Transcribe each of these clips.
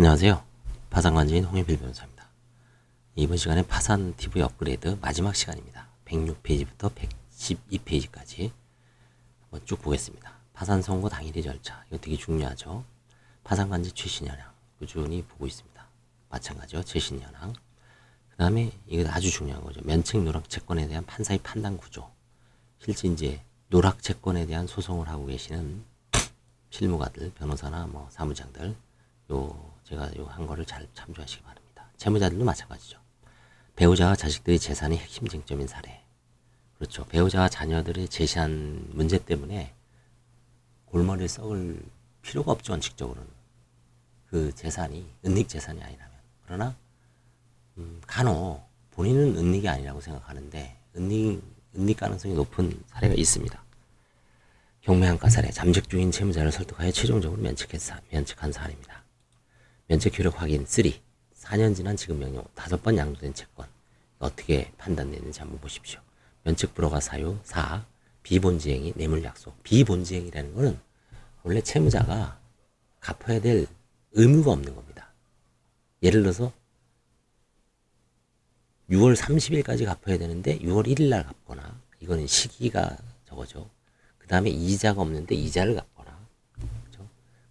안녕하세요. 파산관제인 홍혜필 변호사입니다. 이번 시간에 파산 TV 업그레이드 마지막 시간입니다. 106페이지부터 112페이지까지 한번 쭉 보겠습니다. 파산 선고 당일의 절차 이거 되게 중요하죠. 파산관제 최신 현황 꾸준히 보고 있습니다. 마찬가지요. 최신 현황. 그 다음에 이거 아주 중요한 거죠. 면책 누락 채권에 대한 판사의 판단 구조. 실제 이제 누락 채권에 대한 소송을 하고 계시는 실무가들, 변호사나 뭐 사무장들, 요 제가 요한 거를 잘 참조하시기 바랍니다. 채무자들도 마찬가지죠. 배우자와 자식들의 재산이 핵심 쟁점인 사례. 그렇죠. 배우자와 자녀들이 제시한 문제 때문에 골머리에 썩을 필요가 없죠. 원칙적으로는 그 재산이 은닉 재산이 아니라면 그러나 음, 간혹 본인은 은닉이 아니라고 생각하는데 은닉 은닉 가능성이 높은 사례가 있습니다. 경매한가 사례 잠적 중인 채무자를 설득하여 최종적으로 면책했사, 면책한 사례입니다. 면책 효력 확인 3. 4년 지난 지급 명령 5번 양도된 채권 어떻게 판단되는지 한번 보십시오. 면책 불허가 사유 4. 비본지행이 뇌물 약속. 비본지행이라는 거는 원래 채무자가 갚아야 될 의무가 없는 겁니다. 예를 들어서 6월 30일까지 갚아야 되는데 6월 1일 날 갚거나 이거는 시기가 저거죠. 그 다음에 이자가 없는데 이자를? 그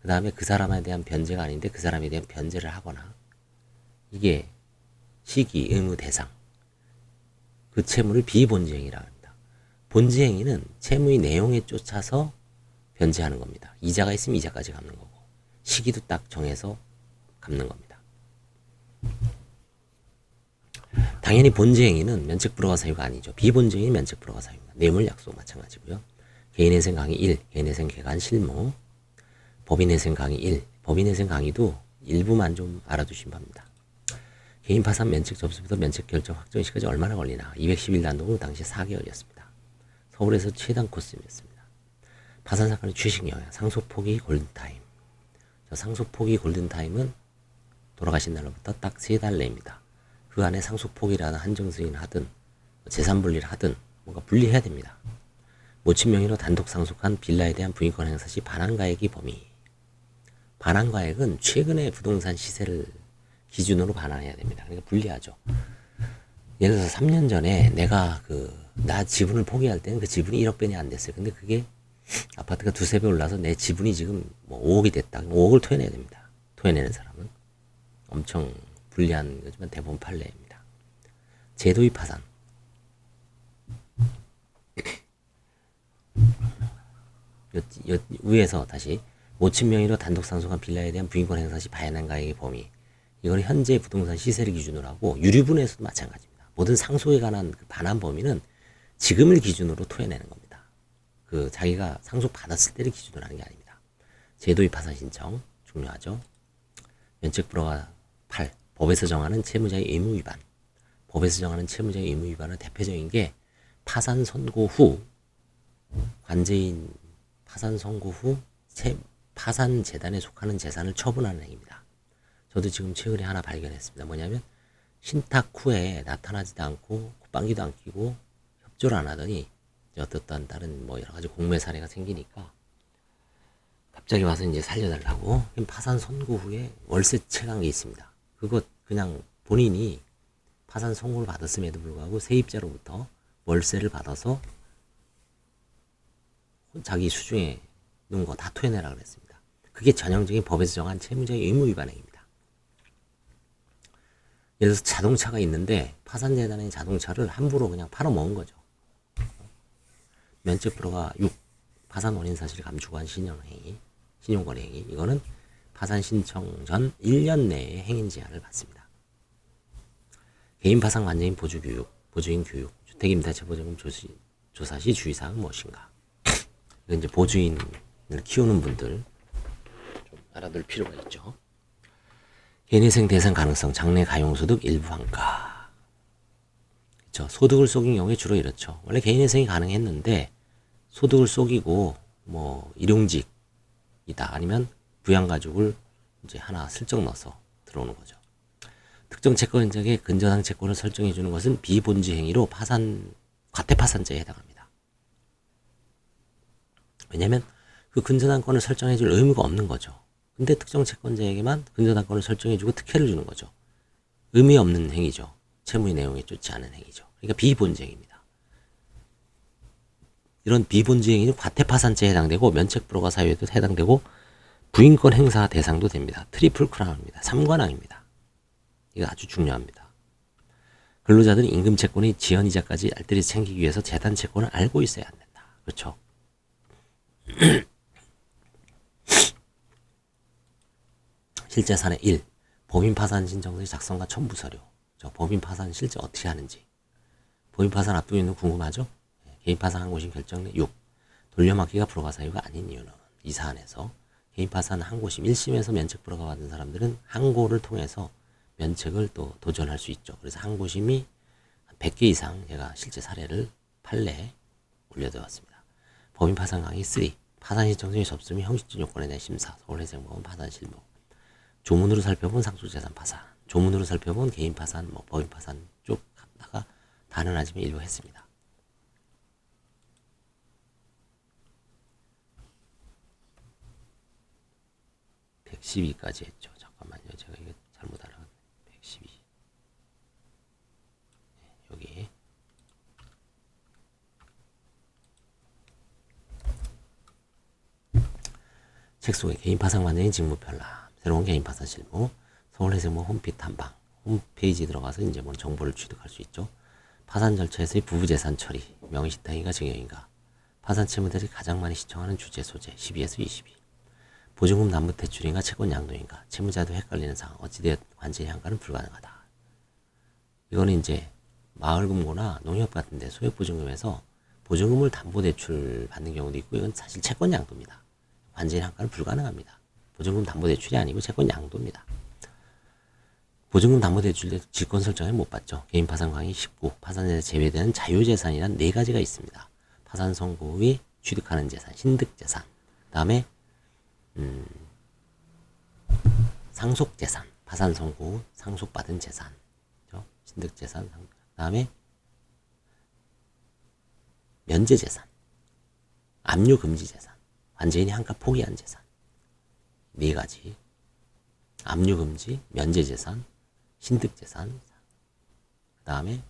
다음에 그 사람에 대한 변제가 아닌데 그 사람에 대한 변제를 하거나 이게 시기, 의무, 대상 그 채무를 비본지행이라고 합니다. 본지행위는 채무의 내용에 쫓아서 변제하는 겁니다. 이자가 있으면 이자까지 갚는 거고 시기도 딱 정해서 갚는 겁니다. 당연히 본지행위는 면책 불허가 사유가 아니죠. 비본지행위 면책 불허가 사유입니다. 뇌물 약속 마찬가지고요. 개인회생 강의 1, 개인회생 개간 실무, 법인회생 강의 1, 법인회생 강의도 일부만 좀 알아두시면 합니다. 개인 파산 면책 접수부터 면책 결정 확정 시까지 얼마나 걸리나 210일 단독으로 당시 4개월이었습니다. 서울에서 최단 코스였습니다. 파산 사건의 최신 영향, 상속 포기 골든타임. 저 상속 포기 골든타임은 돌아가신 날로부터 딱세달 내입니다. 그 안에 상속 포기라는 한정 승인을 하든 재산 분리를 하든 뭔가 분리해야 됩니다. 모친 명의로 단독 상속한 빌라에 대한 부인권 행사 시 반환 가액이 범위. 반환가액은 최근의 부동산 시세를 기준으로 반환해야 됩니다. 그러니까 분리하죠. 예를 들어서 3년 전에 내가 그, 나 지분을 포기할 때는 그 지분이 1억 변이 안 됐어요. 근데 그게 아파트가 두세 배 올라서 내 지분이 지금 뭐 5억이 됐다. 5억을 토해내야 됩니다. 토해내는 사람은. 엄청 불리한 거지만 대부분 판례입니다. 제도의 파산. 여, 여, 위에서 다시 모친 명의로 단독 상속한 빌라에 대한 부인권 행사 시 반환 가액의 범위. 이거는 현재 부동산 시세를 기준으로 하고 유류분에서도 마찬가지입니다. 모든 상속에 관한 그 반환 범위는 지금을 기준으로 토해내는 겁니다. 그 자기가 상속 받았을 때를 기준으로 하는 게 아닙니다. 제도의 파산 신청 중요하죠. 면책 불허가 8. 법에서 정하는 채무자의 의무 위반. 법에서 정하는 채무자의 의무 위반은 대표적인 게 파산 선고 후 관제인 파산 선고 후 채, 파산 재단에 속하는 재산을 처분하는 행위입니다. 저도 지금 최근에 하나 발견했습니다. 뭐냐면 신탁 후에 나타나지도 않고 콧방귀도 안 끼고 협조를 안 하더니 어떻든 다른 뭐 여러 가지 공매 사례가 생기니까 갑자기 와서 이제 살려달라고 파산 선고 후에 월세 체감이 있습니다. 그것 그냥 본인이 파산 선고를 받았음에도 불구하고 세입자로부터 월세를 받아서 자기 수중에 놓은 거 다 토해내라 그랬습니다. 그게 전형적인 법에서 정한 채무자의 의무 위반 행위입니다. 예를 들어서 자동차가 있는데 파산재단의 자동차를 함부로 그냥 팔아먹은 거죠. 면책 불허가 6. 파산 원인 사실을 감추고 한 신용행위, 신용거래 행위. 이거는 파산 신청 전 1년 내에 행인 제한을 받습니다. 개인 파산 관제인 보주 교육, 보주인 교육, 주택임대 체보증금 조시, 조사 시 주의사항은 무엇인가? 이건 이제 보주인을 키우는 분들 좀 알아둘 필요가 있죠. 개인회생 대상 가능성, 장래 가용소득 일부 환가. 그렇죠. 소득을 속인 경우에 주로 이렇죠. 원래 개인회생이 가능했는데 소득을 속이고 뭐 일용직이다 아니면 부양가족을 이제 하나 슬쩍 넣어서 들어오는 거죠. 특정 채권 현장에 근저당 채권을 설정해 주는 것은 비본지 행위로 파산 과태 파산죄에 해당합니다. 왜냐하면 그 근저당권을 설정해 줄 의무가 없는 거죠. 근데 특정 채권자에게만 근저당권을 설정해주고 특혜를 주는 거죠. 의미 없는 행위죠. 채무의 내용에 좋지 않은 행위죠. 그러니까 비본주행입니다. 이런 비본주 행위는 과태파산죄에 해당되고 면책불허가 사유에도 해당되고 부인권 행사 대상도 됩니다. 트리플 크라운입니다. 삼관왕입니다. 이거 아주 중요합니다. 근로자들은 임금 채권이 지연 이자까지 알뜰히 챙기기 위해서 재단 채권을 알고 있어야 안 된다. 그렇죠? 사례 1. 법인 파산 신청서의 작성과 첨부 서류. 저 법인 파산 실제 어떻게 하는지. 법인 파산 앞두고 있는 거 궁금하죠? 네, 개인 파산 항고심 결정 내 6. 돌려막기가 불허가 사유가 아닌 이유는 이 사안에서 개인 파산 항고심 1심에서 면책 불허가 받은 사람들은 항고를 통해서 면책을 또 도전할 수 있죠. 그래서 항고심이 100개 이상 제가 실제 사례를 판례에 올려드렸습니다. 법인 파산 강의 3. 파산 신청서의 접수 및 형식적 요건에 대한 심사. 서울회생법원 파산 실무. 조문으로 살펴본 상속재산 파산. 조문으로 살펴본 개인 파산, 뭐 법인 파산 쭉 갔다가 단언하지만 일부 했습니다. (112까지) 했죠. 잠깐만요. 제가 이거 잘못 알아갔네. (112) 네, 여기. 책 속에 개인 파산 관련인 직무 편람, 새로운 개인 파산 실무, 서울회생모 홈피 탐방, 홈페이지 들어가서 이제 뭐 정보를 취득할 수 있죠. 파산 절차에서의 부부재산 처리, 명의신탁인가 증여인가, 파산 채무들이 가장 많이 시청하는 주제 소재 12에서 22. 보증금 남부 대출인가 채권 양도인가, 채무자도 헷갈리는 상황, 어찌되었 관제의 한가는 불가능하다. 이거는 이제 마을금고나 농협 같은데 소액보증금에서 보증금을 담보대출 받는 경우도 있고 이건 사실 채권 양도입니다. 관제의 한가는 불가능합니다. 보증금 담보대출이 아니고 채권 양도입니다. 보증금 담보대출 질권 설정에 못 받죠. 개인 파산 강의 19. 파산에서 제외되는 자유재산이란 네 가지가 있습니다. 파산 선고 후에 취득하는 재산, 신득재산. 그 다음에 음, 상속재산, 파산 선고 후 상속받은 재산? 신득재산. 그 다음에 면제재산, 압류금지재산, 관제인이 한값 포기한 재산. 네 가지. 압류 금지, 면제 재산, 신득 재산, 그 다음에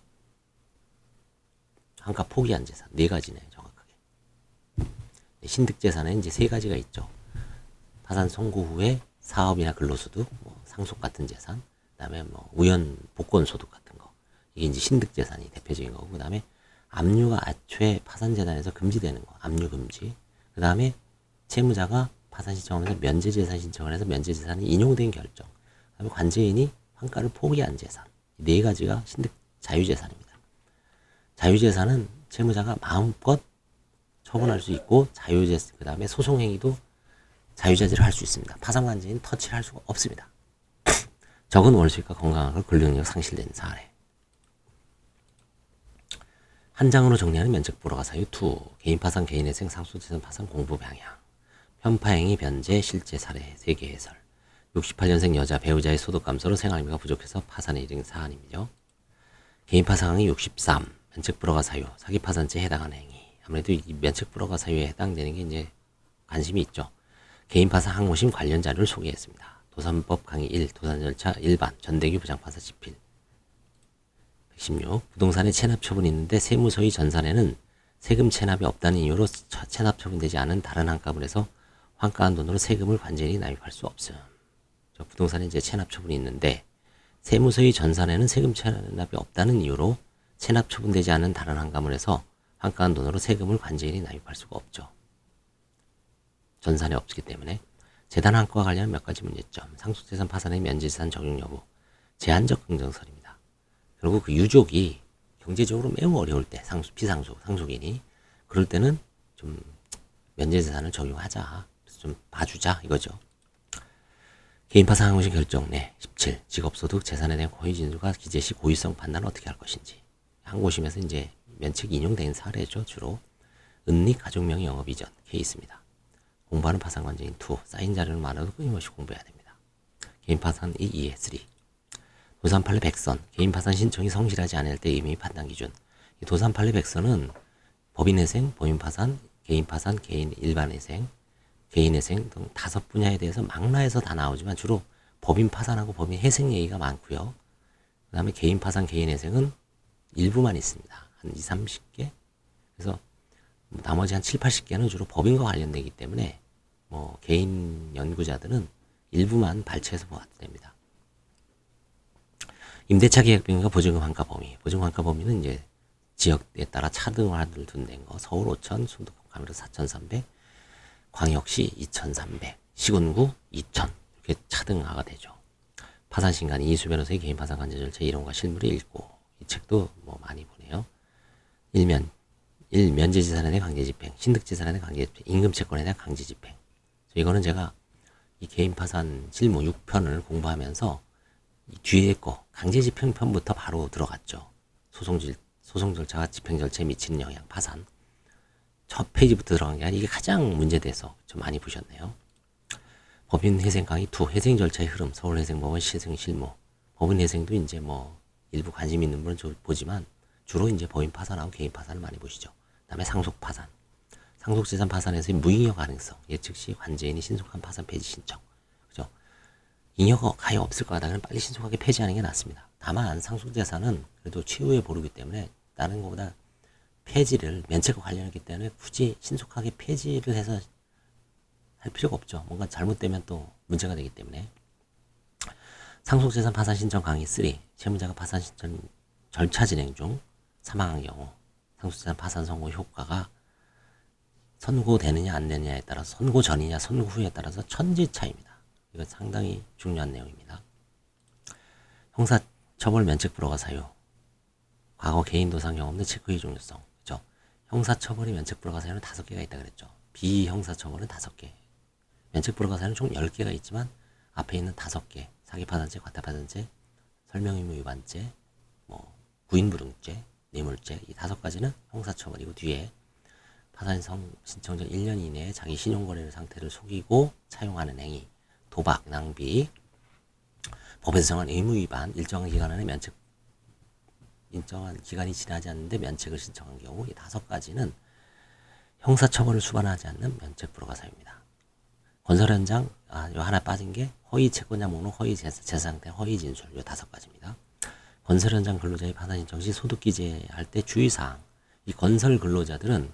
한값 포기한 재산. 네 가지네요, 정확하게. 네, 신득 재산에 이제 세 가지가 있죠. 파산 선고 후에 사업이나 근로소득, 뭐 상속 같은 재산, 그 다음에 뭐 우연 복권 소득 같은 거. 이게 이제 신득 재산이 대표적인 거고, 그 다음에 압류가 애초에 파산 재단에서 금지되는 거. 압류 금지. 그 다음에 채무자가 파산 신청하면서 면제 재산 신청을 해서 면제 재산이 인용된 결정. 그다음에 관제인이 환가를 포기한 재산. 이네 가지가 신득 자유재산입니다. 자유재산은 채무자가 마음껏 처분할 수 있고 자유재산 그다음에 소송 행위도 자유자재로 할 수 있습니다. 파산 관제인 터치를 할 수가 없습니다. 적은 건강한 걸 근력력 상실된 사례. 한 장으로 정리하는 면책 불허가 사유 2. 개인 파산, 개인 회생, 상속재산 파산 공부 방향. 편파행위 변제 실제 사례 세계 해설 68년생 여자 배우자의 소득 감소로 생활비가 부족해서 파산에 이른 사안이죠. 개인 파산이 63 면책 불허가 사유 사기 파산죄에 해당하는 행위 아무래도 이 면책 불허가 사유에 해당되는 게 이제 관심이 있죠. 개인 파산 항모심 관련 자료를 소개했습니다. 도산법 강의 1 도산 절차 일반 전대규 부장파산 집필 116 부동산에 체납 처분이 있는데 세무서의 전산에는 세금 체납이 없다는 이유로 체납 처분되지 않은 다른 한가을 해서 환가한 돈으로 세금을 관제인이 납입할 수 없음. 저 부동산에 이제 체납 처분이 있는데 세무서의 전산에는 세금 체납이 없다는 이유로 체납 처분되지 않은 다른 한가물에서 환가한 돈으로 세금을 관제인이 납입할 수가 없죠. 전산에 없기 때문에 재단 한가와 관련한 몇 가지 문제점, 상속재산 파산의 면제재산 적용 여부, 제한적 긍정설입니다. 그리고 그 유족이 경제적으로 매우 어려울 때 상속, 비상속, 상속인이 그럴 때는 좀 면제재산을 적용하자. 좀 봐주자 이거죠. 개인파 상황시 결정 내 17. 직업소득 재산에 대한 고의 진술과 기재 시 고의성 판단을 어떻게 할 것인지. 항고심에서 이제 면책 인용된 사례죠 주로. 은닉 가족명의 영업 이전 케이스입니다. 공부하는 파산관제인 2. 쌓인 자료를 많아도 끊임없이 공부해야 됩니다. 개인 파산 2, 2에 3. 도산 판례 백선 개인 파산 신청이 성실하지 않을 때 의미 판단 기준. 도산 판례 백선은 법인 회생, 법인 파산, 개인 파산, 개인 일반 회생, 개인회생 등 다섯 분야에 대해서 망라해서 다 나오지만 주로 법인 파산하고 법인 회생 얘기가 많고요. 그 다음에 개인 파산, 개인 회생은 일부만 있습니다. 한 2, 30개? 그래서 나머지 한 7, 80개는 주로 법인과 관련되기 때문에 뭐 개인 연구자들은 일부만 발췌해서 보아도 됩니다. 임대차 계약비용과 보증금 환가 범위. 보증금 환가 범위는 이제 지역에 따라 차등화를 둔된 거. 서울 5천, 순두국 가면 4,300, 광역시 2,300, 시군구 2,000 이렇게 차등화가 되죠. 파산신간 이수 변호사의 개인 파산 관제 절차 이론과 실물을 읽고 이 책도 뭐 많이 보네요. 일면 일 면제지산에 대한 강제집행, 신득지산에 대한 강제집행, 임금채권에 대한 강제집행. 이거는 제가 이 개인 파산 실무 6편을 공부하면서 이 뒤에 거 강제집행 편부터 바로 들어갔죠. 소송질 소송 절차가 집행 절차에 미치는 영향, 파산. 첫 페이지부터 들어간 게 아니라 이게 가장 문제돼서 좀 많이 보셨네요. 법인 회생 강의 2, 회생 절차의 흐름, 서울 회생법원 시생 실무. 법인 회생도 이제 뭐 일부 관심 있는 분은 좀 보지만 주로 이제 법인 파산하고 개인 파산을 많이 보시죠. 그다음에 상속 파산. 상속 재산 파산에서의 무잉여 가능성, 예측 시 관제인이 신속한 파산 폐지 신청. 그죠? 잉여가 가히 없을 거다. 그럼 빨리 신속하게 폐지하는 게 낫습니다. 다만 상속 재산은 그래도 최후에 보르기 때문에 다른 것보다 폐지를 면책과 관련했기 때문에 굳이 신속하게 폐지를 해서 할 필요가 없죠. 뭔가 잘못되면 또 문제가 되기 때문에. 상속재산 파산 신청 강의 3. 채무자가 파산 신청 절차 진행 중 사망한 경우 상속재산 파산 선고 효과가 선고되느냐 안 되느냐에 따라 선고 전이냐 선고 후에 따라서 천지 차입니다. 이거 상당히 중요한 내용입니다. 형사 처벌 면책 불허가 사유. 과거 개인 도상 경험 등 체크의 중요성. 형사처벌이 면책 불허가 사유는 다섯 개가 있다 그랬죠. 비형사처벌은 다섯 개. 면책 불허가 사유는 총 10개가 있지만 앞에 있는 다섯 개. 사기파산죄, 과태파산죄, 설명의무 위반죄, 뭐 구인불응죄, 뇌물죄 이 다섯 가지는 형사처벌이고 뒤에 파산성 신청 전 1년 이내에 자기 신용거래 상태를 속이고 차용하는 행위, 도박, 낭비, 법에서 정한 의무 위반, 일정한 기간 안에 면책, 일정한 기간이 지나지 않는데 면책을 신청한 경우 이 다섯 가지는 형사처벌을 수반하지 않는 면책 불허가 사유입니다. 건설 현장, 아, 요 하나 빠진 게 허위 채권자 목록, 허위 재산, 상태, 허위 진술 요 다섯 가지입니다. 건설 현장 근로자의 파산 신청 시 소득 기재할 때 주의사항. 이 건설 근로자들은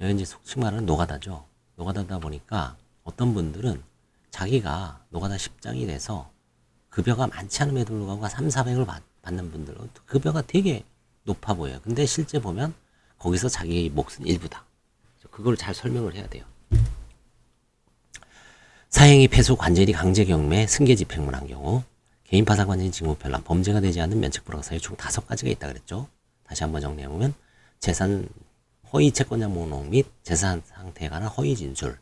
이제 속칭 말하는 노가다죠. 노가다다 보니까 어떤 분들은 자기가 노가다 10장이 돼서 급여가 많지 않음에도 불구하고 3, 400을 받, 받는 분들은 급여가 되게 높아 보여요. 근데 실제 보면 거기서 자기의 몫은 일부다. 그걸 잘 설명을 해야 돼요. 사행위 폐소 관제리 강제 경매 승계 집행을 한 경우 개인 파산 관제인 직무 편람 범죄가 되지 않는 면책 불허가 사유 총 다섯 가지가 있다 그랬죠. 다시 한번 정리해 보면 재산 허위 채권자 목록 및 재산 상태에 관한 허위 진술.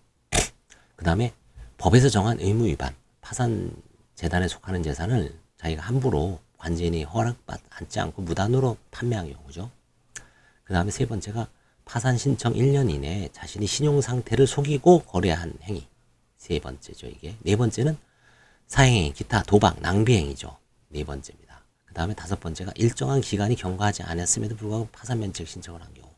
그 다음에 법에서 정한 의무 위반. 파산 재단에 속하는 재산을 자기가 함부로 관제인이 허락받지 않고 무단으로 판매한 경우죠. 그 다음에 세 번째가 파산 신청 1년 이내에 자신이 신용 상태를 속이고 거래한 행위. 세 번째죠, 이게. 네 번째는 사행행, 기타, 도박, 낭비행위죠. 네 번째입니다. 그 다음에 다섯 번째가 일정한 기간이 경과하지 않았음에도 불구하고 파산 면책 신청을 한 경우.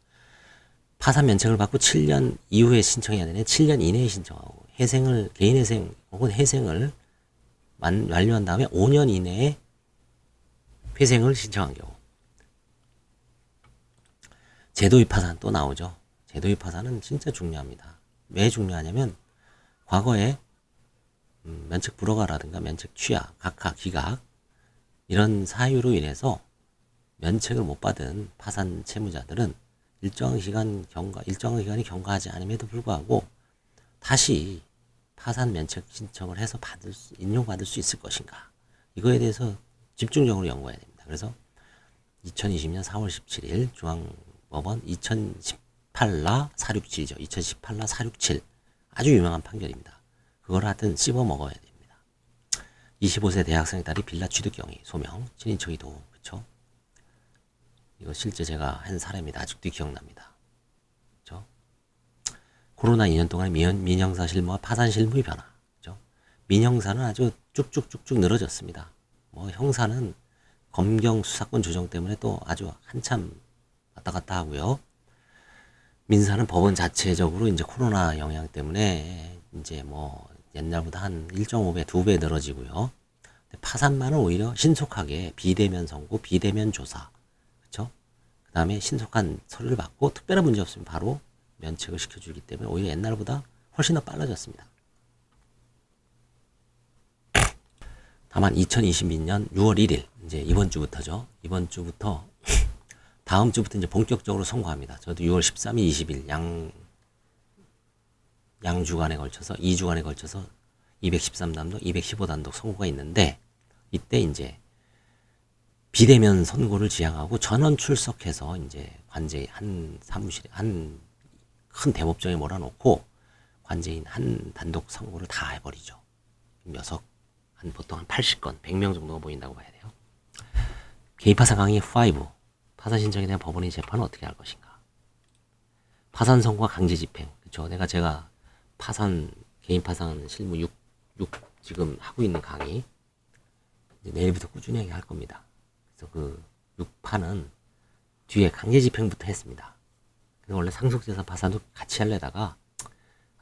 파산 면책을 받고 7년 이후에 신청해야 되네. 7년 이내에 신청하고 회생을 개인 회생 혹은 회생을 만, 완료한 다음에 5년 이내에 회생을 신청한 경우. 제도입 파산 또 나오죠. 제도입 파산은 진짜 중요합니다. 왜 중요하냐면 과거에 음, 면책 불허가라든가 면책 취하, 각하, 기각 이런 사유로 인해서 면책을 못 받은 파산 채무자들은 일정한 기간 경과, 일정한 기간이 경과하지 않음에도 불구하고 다시 파산 면책 신청을 해서 받을 수, 인용받을 수 있을 것인가. 이거에 대해서 집중적으로 연구해야 됩니다. 그래서 2020년 4월 17일 중앙법원 2018라 467이죠. 2018라 467 아주 유명한 판결입니다. 그걸 하여튼 씹어 먹어야 됩니다. 25세 대학생의 딸이 빌라 취득 경위 소명 친인척이 도움 그쵸? 이거 실제 제가 한 사례입니다. 아직도 기억납니다. 그쵸? 코로나 2년 동안 민, 민형사 실무와 파산 실무의 변화. 그죠? 민형사는 아주 쭉쭉쭉쭉 늘어졌습니다. 뭐 형사는 검경 수사권 조정 때문에 또 아주 한참 왔다 갔다 하고요. 민사는 법원 자체적으로 이제 코로나 영향 때문에 이제 뭐 옛날보다 한 1.5배, 2배 늘어지고요. 근데 파산만은 오히려 신속하게 비대면 선고, 비대면 조사, 그렇죠? 그다음에 신속한 서류를 받고 특별한 문제 없으면 바로 면책을 시켜주기 때문에 오히려 옛날보다 훨씬 더 빨라졌습니다. 다만 2022년 6월 1일 이제 이번 주부터죠. 이번 주부터 다음 주부터 이제 본격적으로 선고합니다. 저도 6월 13일, 20일 양 양주간에 걸쳐서 2주간에 걸쳐서 213단독, 215단독 선고가 있는데 이때 이제 비대면 선고를 지향하고 전원 출석해서 이제 관제 한 사무실에 한 큰 대법정에 몰아놓고 관제인 한 단독 선고를 다 해버리죠. 녀석 한 보통 한 80건, 100명 정도가 모인다고 봐야 돼요. 개입파산 강의 5 파산 신청에 대한 법원의 재판은 어떻게 할 것인가? 파산 선고와 강제 집행. 그렇죠. 내가 제가 파산 개인 파산 실무 6, 6 지금 하고 있는 강의 내일부터 꾸준히 할 겁니다. 그래서 그 6파는 뒤에 강제 집행부터 했습니다. 원래 상속재산 파산도 같이 하려다가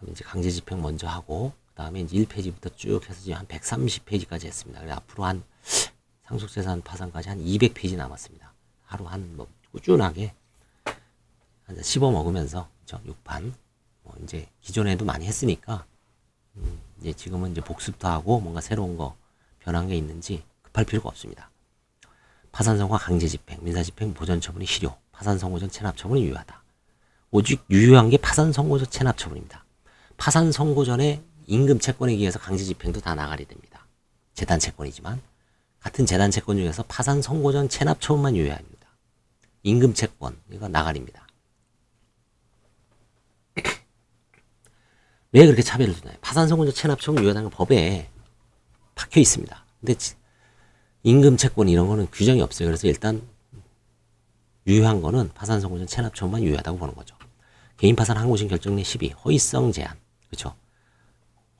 이제 강제 집행 먼저 하고 그 다음에 이제 1페이지부터 쭉 해서 지금 한 130페이지까지 했습니다. 그래서 앞으로 한 상속재산 파산까지 한 200페이지 남았습니다. 하루 한 뭐 꾸준하게 한 씹어 먹으면서 저 6판 뭐 이제 기존에도 많이 했으니까 음 이제 지금은 이제 복습도 하고 뭔가 새로운 거 변한 게 있는지 급할 필요가 없습니다. 파산 선고 강제 집행, 민사 집행 보전 처분이 실효, 파산 선고 전 체납 처분이 유효하다. 오직 유효한 게 파산 선고 전 체납 처분입니다. 파산 선고 전에 임금 채권에 의해서 강제 집행도 다 나가리 됩니다. 재단 채권이지만 같은 재단 채권 중에서 파산 선고 전 체납 처분만 유효합니다. 임금 채권 이거 나가리입니다. 왜 그렇게 차별을 두나요? 파산 선고 전 체납 처분 유효하다는 건 법에 박혀 있습니다. 근데 지- 임금 채권 이런 거는 규정이 없어요. 그래서 일단 유효한 거는 파산 선고 전 체납 처분만 유효하다고 보는 거죠. 개인 파산 항고심 결정 내 12 허위성 제한 그렇죠.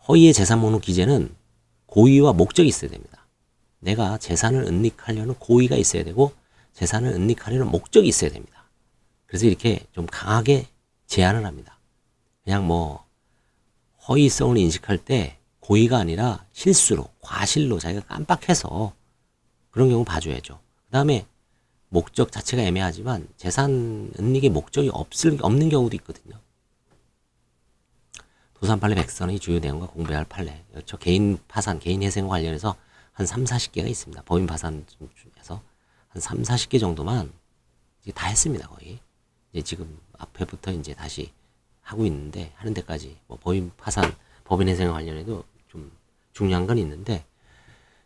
허위의 재산 목록 기재는 고의와 목적이 있어야 됩니다. 내가 재산을 은닉하려는 고의가 있어야 되고 재산을 은닉하려는 목적이 있어야 됩니다. 그래서 이렇게 좀 강하게 제한을 합니다. 그냥 뭐 허위성을 인식할 때 고의가 아니라 실수로 과실로 자기가 깜빡해서 그런 경우 봐줘야죠. 그 다음에 목적 자체가 애매하지만 재산 은닉의 목적이 없을 없는 경우도 있거든요. 도산 판례 백선의 주요 내용과 공부해야 할 판례. 저 개인 파산, 개인 회생과 관련해서 한 3, 40개가 있습니다. 법인 파산 중에서 한 3, 40개 정도만 이제 다 했습니다, 거의. 이제 지금 앞에부터 이제 다시 하고 있는데 하는 데까지 뭐 법인 파산, 법인 회생 관련해도 좀 중요한 건 있는데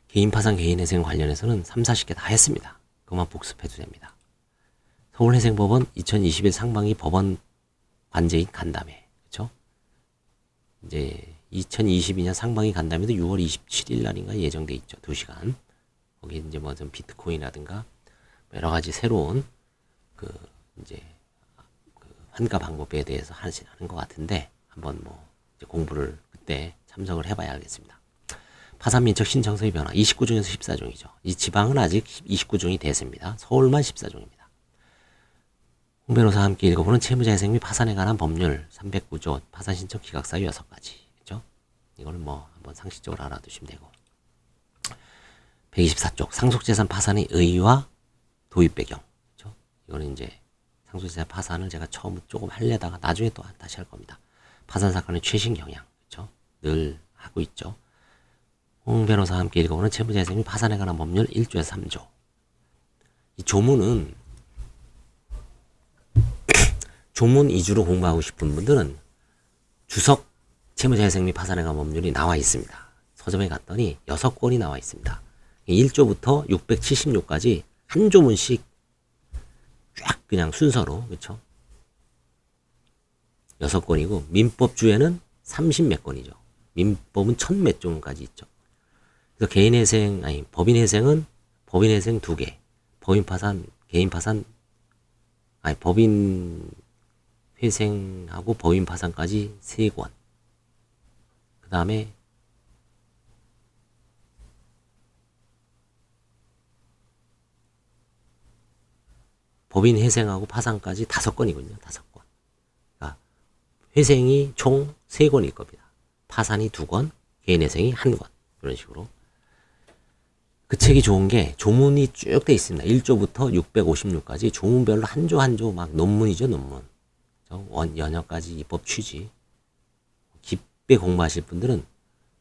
개인 파산, 개인 회생 관련해서는 3, 40개 다 했습니다. 그만 복습해도 됩니다. 서울회생법원 2021 상반기 법원 관제인 간담회. 이제 2022년 상반기 간담회도 6월 27일 날인가 예정돼 있죠. 2시간. 거기 이제 뭐 좀 비트코인이라든가 여러 가지 새로운 그 이제 그 환가 방법에 대해서 하시- 하는 것 같은데 한번 뭐 이제 공부를 그때 참석을 해봐야 알겠습니다. 파산민척 신청서의 변화 29종에서 14종이죠. 이 지방은 아직 29종이 대세입니다. 서울만 14종입니다. 홍 변호사와 함께 읽어보는 채무자회생 및 파산에 관한 법률 309조 파산 신청 기각 사유 6가지. 그죠? 이거는 뭐 한번 상식적으로 알아두시면 되고. 124쪽 상속재산 파산의 의의와 도입 배경. 그죠? 이거는 이제 상속재산 파산을 제가 처음 조금 하려다가 나중에 또 다시 할 겁니다. 파산 사건의 최신 경향. 그죠? 늘 하고 있죠. 홍 변호사와 함께 읽어보는 채무자회생 및 파산에 관한 법률 1조에서 3조. 이 조문은 조문 위주로 공부하고 싶은 분들은 주석 채무자회생 및 파산에 관한 법률이 나와 있습니다. 서점에 갔더니 6권이 나와 있습니다. 1조부터 676까지 한 조문씩 쫙 그냥 순서로 그렇죠? 6권이고 민법주에는 30몇 건이죠. 민법은 천몇 종까지 있죠. 그래서 개인 회생 아니 법인 회생은 법인 회생 두 개, 법인 파산, 개인 파산 아니 법인 회생하고 법인 파산까지 세 권. 그 다음에 법인 회생하고 파산까지 다섯 건이군요. 다섯 건. 회생이 총 3권일 겁니다. 파산이 2권, 개인 회생이 1권. 이런 식으로. 그 책이 좋은 게 조문이 쭉 돼 있습니다. 1조부터 656까지 조문별로 한 조 한 조 막 논문이죠, 논문. 저 원, 연역까지 입법 취지. 깊게 공부하실 분들은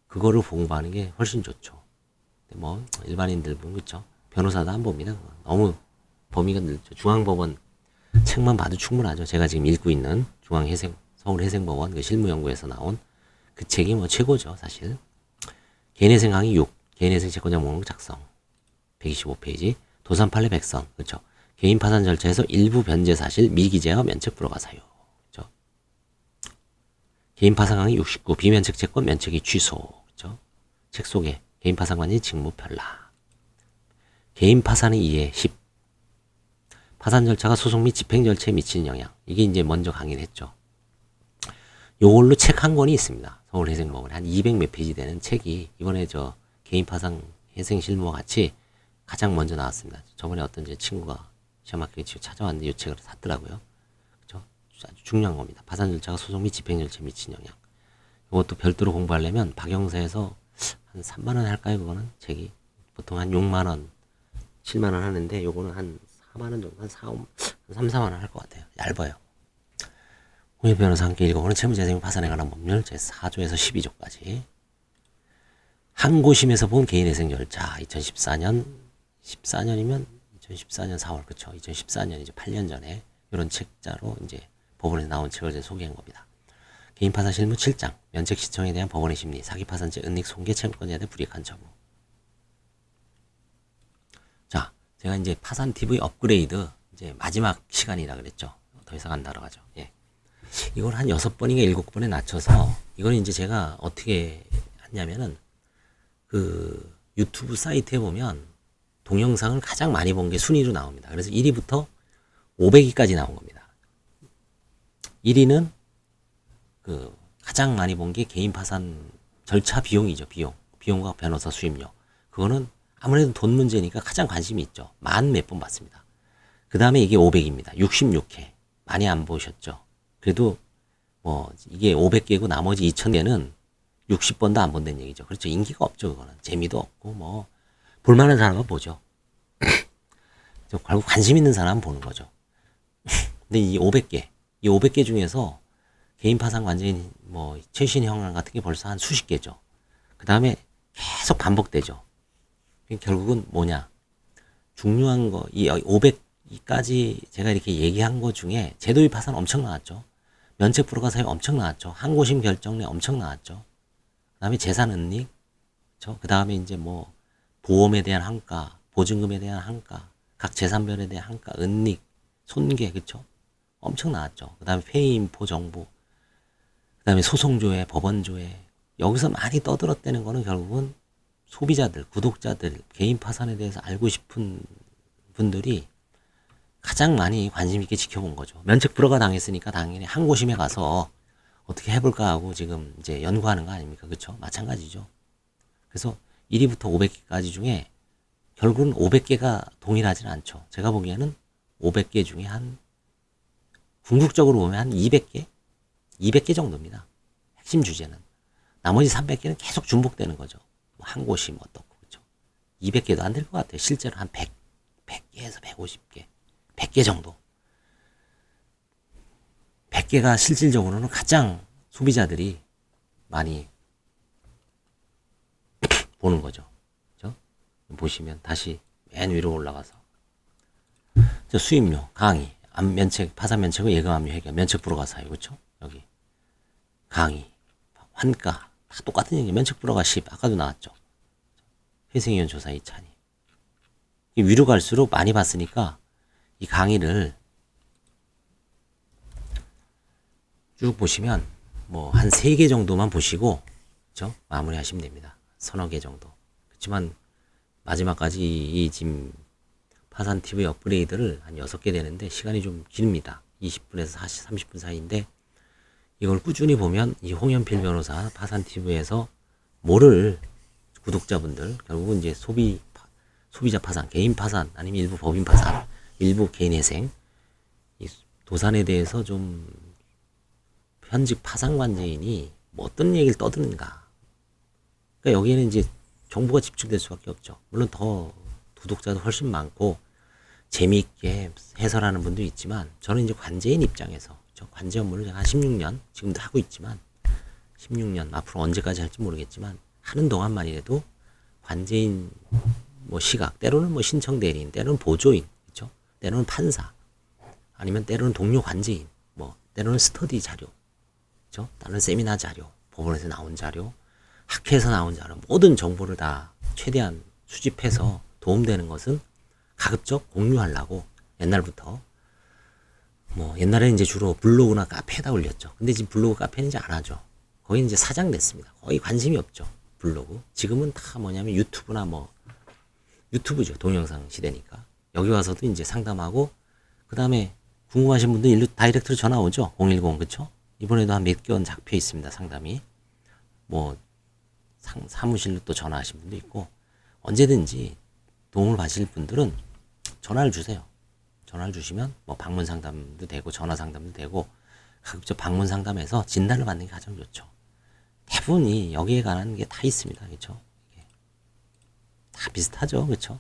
그거를 공부하는 게 훨씬 좋죠. 뭐 일반인들 보면 그렇죠. 변호사도 안 봅니다. 너무 범위가 넓죠. 중앙법원 책만 봐도 충분하죠. 제가 지금 읽고 있는 중앙회생 서울회생법원 그 실무연구에서 나온 그 책이 뭐 최고죠, 사실. 개인회생 강의 6, 개인회생 채권자 목록 작성 125페이지, 도산 판례 백선 그렇죠. 개인 파산 절차에서 일부 변제 사실 미기재와 면책 불허가 사유. 개인 파산 강의 69, 비면책 채권 면책이 취소 그렇죠. 책 속에 개인 파산관이 직무 편라 개인 파산의 이해 10 파산 절차가 소송 및 집행 절차에 미치는 영향. 이게 이제 먼저 강의를 했죠. 요걸로 책 한 권이 있습니다. 서울회생법원 한 200 몇 페이지 되는 책이 이번에 저 개인 파산 회생 실무와 같이 가장 먼저 나왔습니다. 저번에 어떤 제 친구가 시험 학교에 찾아왔는데 이 책을 샀더라고요. 아주 중요한 겁니다. 파산 절차가 소송 및 집행 절차에 미치는 영향. 이것도 별도로 공부하려면 박영사에서 한 3만 원 할까요? 그거는 책이 보통 한 6만 원, 7만 원 하는데 요거는 한 4만 원 정도, 한 4, 5, 한 3, 4만 원 할 것 같아요. 얇아요. 홍해 변호사 함께 읽어보는 채무재생 파산에 관한 법률 제4조에서 12조까지 항고심에서 본 개인회생 절차 2014년 14년이면 2014년 4월 그쵸 2014년 이제 8년 전에 이런 책자로 이제 법원에서 나온 책을 이제 소개한 겁니다. 개인 파산 실무 7장 면책 시청에 대한 법원의 심리 사기 파산죄 은닉 손괴 채무권자에 대한 불이익한 처무 자 제가 이제 파산 TV 업그레이드 이제 마지막 시간이라 그랬죠. 더 이상 안 날아가죠. 예. 이걸 한 여섯 번인가 일곱 번에 낮춰서 이걸 이제 제가 어떻게 했냐면은 그 유튜브 사이트에 보면 동영상을 가장 많이 본 게 순위로 나옵니다. 그래서 1위부터 500위까지 나온 겁니다. 1위는 그 가장 많이 본 게 개인 파산 절차 비용이죠. 비용. 비용과 변호사 수임료. 그거는 아무래도 돈 문제니까 가장 관심이 있죠. 만 몇 번 봤습니다. 그 다음에 이게 500입니다. 66회. 많이 안 보셨죠? 그래도 뭐 이게 500개고 나머지 2000개는 60번도 안 본다는 얘기죠. 그렇죠. 인기가 없죠. 그거는. 재미도 없고 뭐 볼만한 사람은 보죠. 저 결국 관심 있는 사람은 보는 거죠. 근데 이 500개, 이 500개 중에서 개인 파산 관제인 뭐 최신 형량 같은 게 벌써 한 수십 개죠. 그 다음에 계속 반복되죠. 결국은 뭐냐? 중요한 거, 이 500까지 제가 이렇게 얘기한 것 중에 제도입 파산 엄청 나왔죠. 면책 불허가 사유 엄청 나왔죠. 항고심 결정내 엄청 나왔죠. 그 다음에 재산 은닉, 그 다음에 이제 뭐 보험에 대한 한가, 보증금에 대한 한가, 각 재산별에 대한 한가, 은닉, 손괴, 그쵸? 엄청 나왔죠. 그 다음에 폐인포 정보, 그 다음에 소송조회, 법원조회. 여기서 많이 떠들었다는 거는 결국은 소비자들, 구독자들, 개인 파산에 대해서 알고 싶은 분들이 가장 많이 관심 있게 지켜본 거죠. 면책 불허가 당했으니까 당연히 항고심에 가서 어떻게 해볼까 하고 지금 이제 연구하는 거 아닙니까? 그쵸? 마찬가지죠. 그래서 1위부터 500개까지 중에 결국은 500개가 동일하지는 않죠. 제가 보기에는 500개 중에 한 궁극적으로 보면 한 200개? 200개 정도입니다. 핵심 주제는. 나머지 300개는 계속 중복되는 거죠. 뭐 항고심 뭐 어떻고, 그죠. 200개도 안 될 것 같아요. 실제로 한 100, 100개에서 150개. 100개 정도. 100개가 실질적으로는 가장 소비자들이 많이 보는 거죠. 그죠? 보시면 다시 맨 위로 올라가서 저 수입료, 강의, 암 면책, 파산 면책의 예금 압류 해결, 면책 불허가 사유, 그렇죠? 여기 강의, 환가 다 똑같은 얘기. 면책 불허가 10 아까도 나왔죠. 회생위원 조사 2차니 위로 갈수록 많이 봤으니까 이 강의를 쭉 보시면 뭐 한 세 개 정도만 보시고 그죠? 마무리 하시면 됩니다. 서너 개 정도. 그렇지만 마지막까지 이 지금 파산 TV 업그레이드를 한 여섯 개 되는데 시간이 좀 깁니다. 20분에서 40, 30분 사이인데 이걸 꾸준히 보면 이 홍현필 변호사 파산 TV에서 뭐를 구독자분들 결국은 이제 소비 소비자 파산, 개인 파산 아니면 일부 법인 파산, 일부 개인 회생 이 도산에 대해서 좀 현직 파산 관제인이 뭐 어떤 얘기를 떠드는가. 그러니까 여기에는 이제 정보가 집중될 수밖에 없죠. 물론 더 구독자도 훨씬 많고 재미있게 해설하는 분도 있지만 저는 이제 관제인 입장에서 저 관제 업무를 제가 한 16년 지금도 하고 있지만 16년 앞으로 언제까지 할지 모르겠지만 하는 동안만이라도 관제인 뭐 시각 때로는 뭐 신청 대리인 때로는 보조인 그렇죠 때로는 판사 아니면 때로는 동료 관제인 뭐 때로는 스터디 자료 그렇죠 다른 세미나 자료 법원에서 나온 자료 학회에서 나온 자료 모든 정보를 다 최대한 수집해서 도움되는 것은 가급적 공유하려고 옛날부터 뭐 옛날에 이제 주로 블로그나 카페에다 올렸죠. 근데 지금 블로그 카페는 이제 안 하죠. 거의 이제 사장 됐습니다. 거의 관심이 없죠. 블로그. 지금은 다 뭐냐면 유튜브나 뭐 유튜브죠. 동영상 시대니까. 여기 와서도 이제 상담하고 그다음에 궁금하신 분들 일로 다이렉트로 전화 오죠. 010 그쵸? 이번에도 한몇건 잡혀 있습니다. 상담이. 뭐 상, 사무실로 또 전화하신 분도 있고 언제든지 도움을 받으실 분들은 전화를 주세요. 전화를 주시면 뭐 방문 상담도 되고 전화 상담도 되고 가급적 방문 상담에서 진단을 받는 게 가장 좋죠. 대부분이 여기에 관한 게 다 있습니다. 그렇죠? 다 비슷하죠. 그렇죠?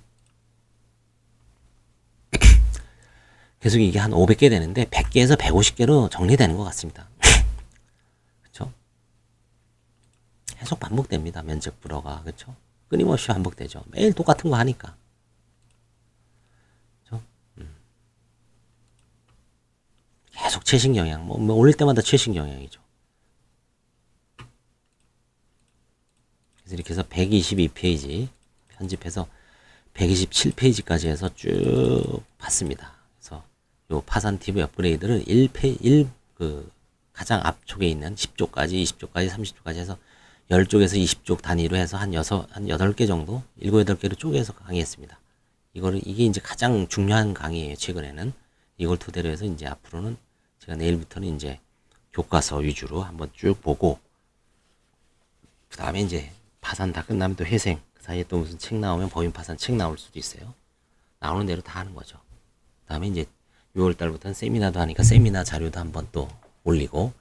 계속 이게 한 500개 되는데 100개에서 150개로 정리되는 것 같습니다. 그렇죠? 계속 반복됩니다. 면접 불어가 그렇죠? 끊임없이 반복되죠. 매일 똑같은 거 하니까. 그렇죠? 음. 계속 최신 경향. 뭐, 뭐 올릴 때마다 최신 경향이죠. 그래서 이렇게 해서 122페이지 편집해서 127페이지까지 해서 쭉 봤습니다. 그래서 요 파산 TV 업그레이드를 1페 1 그 가장 앞쪽에 있는 10쪽까지, 20쪽까지, 30쪽까지 해서 10쪽에서 20쪽 단위로 해서 한 6, 한 8개 정도, 7, 8개로 쪼개서 강의했습니다. 이거를, 이게 이제 가장 중요한 강의예요, 최근에는. 이걸 토대로 해서 이제 앞으로는 제가 내일부터는 이제 교과서 위주로 한번 쭉 보고, 그 다음에 이제 파산 다 끝나면 또 회생, 그 사이에 또 무슨 책 나오면 법인 파산 책 나올 수도 있어요. 나오는 대로 다 하는 거죠. 그 다음에 이제 6월 달부터는 세미나도 하니까 세미나 자료도 한번 또 올리고,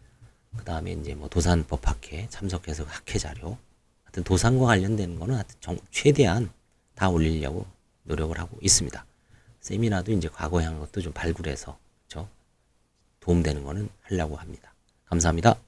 그 다음에 이제 뭐 도산법 학회 참석해서 학회 자료, 하여튼 도산과 관련된 거는 하여튼 정, 최대한 다 올리려고 노력을 하고 있습니다. 세미나도 이제 과거에 한 것도 좀 발굴해서? 도움되는 거는 하려고 합니다. 감사합니다.